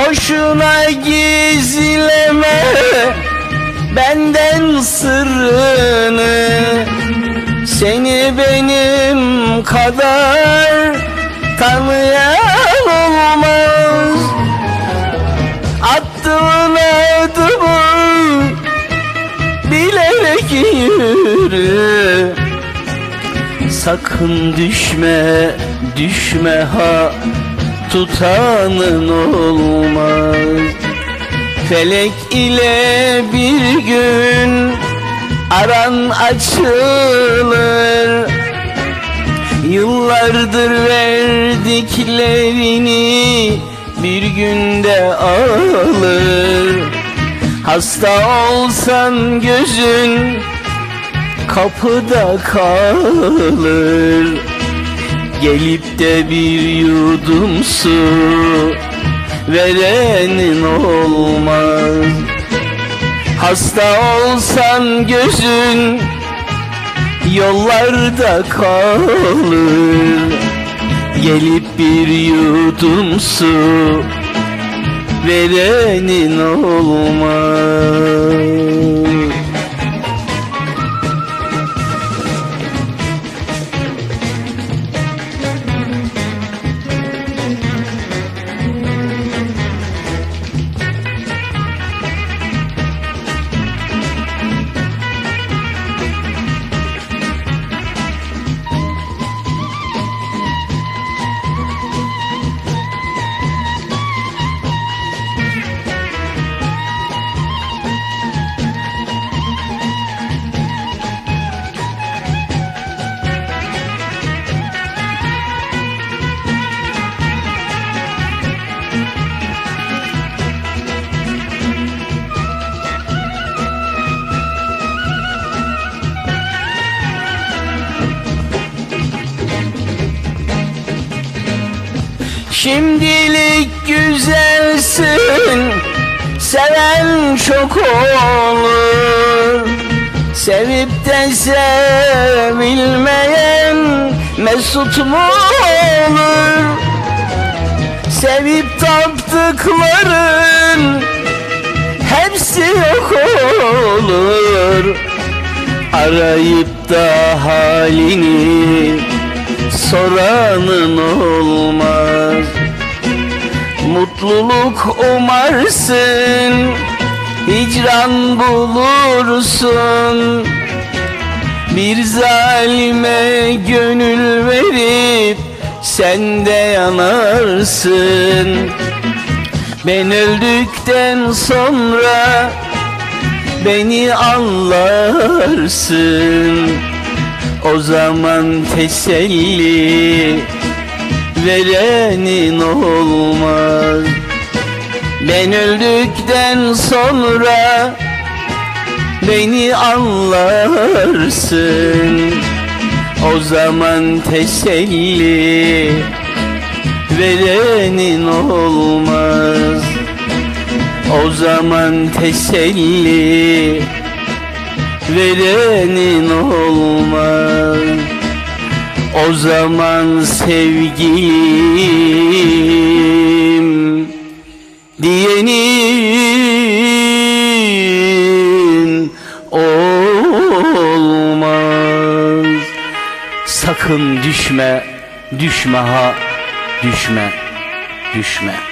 Boşuna gizleme benden sırrını. Seni benim kadar tanıyan olmaz. Attığın adımı bilerek yürü. Sakın düşme, düşme ha tutanın olmaz. Felek ile bir gün aran açılır. Yıllardır verdiklerini bir günde alır. Hasta olsan gözün kapıda kalır Gelip de bir yudum su verenin olmaz. Hasta olsan gözün yollarda kalır. Gelip bir yudum su verenin olmaz Şimdilik güzelsin Seven çok olur. Sevip de sevilmeyen Mesut mu olur? Sevip taptıkların Hepsi yok olur. Arayıp da halini soranın olmaz Mutluluk umarsın Hicran bulursun. Bir zalime gönül verip Sen de yanarsın. Ben öldükten sonra Beni anlarsın. O zaman teselli verenin olmaz. Ben öldükten sonra beni anlarsın. O zaman teselli verenin olmaz. O zaman teselli verenin olmaz O zaman sevgilim diyenin olmaz. Sakın düşme, düşme ha, düşme, düşme